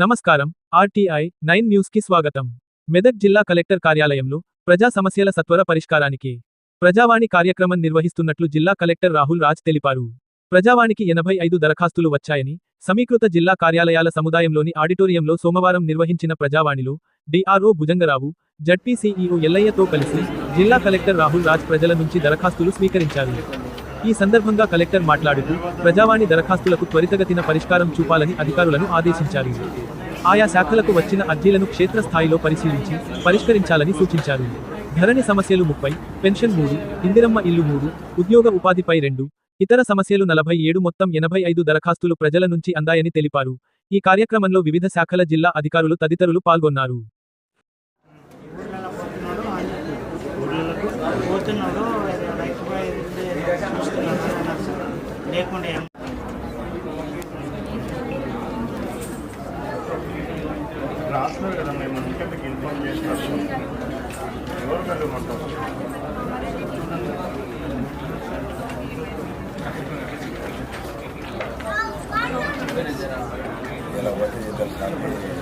నమస్కారం RTI nine న్యూస్కి స్వాగతం. మెదక్ జిల్లా కలెక్టర్ కార్యాలయంలో ప్రజా సమస్యల సత్వర పరిష్కారానికి ప్రజావాణి కార్యక్రమం నిర్వహిస్తున్నట్లు జిల్లా కలెక్టర్ రాహుల్ రాజ్ తెలిపారు. ప్రజావాణికి ఎనభై ఐదు దరఖాస్తులు వచ్చాయని సమీకృత జిల్లా కార్యాలయాల సముదాయంలోని ఆడిటోరియంలో సోమవారం నిర్వహించిన ప్రజావాణిలో డిఆర్ఓ భుజంగరావు జడ్పీసీఈఓ ఎల్లయ్యతో కలిసి జిల్లా కలెక్టర్ రాహుల్ రాజ్ ప్రజల నుంచి దరఖాస్తులు స్వీకరించారు. ఈ సందర్భంగా కలెక్టర్ మాట్లాడుతూ ప్రజావాణి దరఖాస్తులకు త్వరితగతిన పరిష్కారం చూపాలని అధికారులను ఆదేశించారు. ఆయా శాఖలకు వచ్చిన అర్జీలను క్షేత్రస్థాయిలో పరిశీలించి పరిష్కరించాలని సూచించారు. ధరణి సమస్యలు ముప్పై పెన్షన్ మూడు ఇందిరమ్మ ఇల్లు మూడు ఉద్యోగ ఉపాధిపై రెండు ఇతర సమస్యలు నలభై ఏడు మొత్తం ఎనభై ఐదు దరఖాస్తులు ప్రజల నుంచి అందాయని తెలిపారు. ఈ కార్యక్రమంలో వివిధ శాఖల జిల్లా అధికారులు తదితరులు పాల్గొన్నారు. లేకుండా రాస్తున్నారు కదా మేము ఇంకా మీకు ఇన్ఫార్మ్ చేసినాము. ఎవరు వెళ్ళమంటారు ఇలా ఒకటి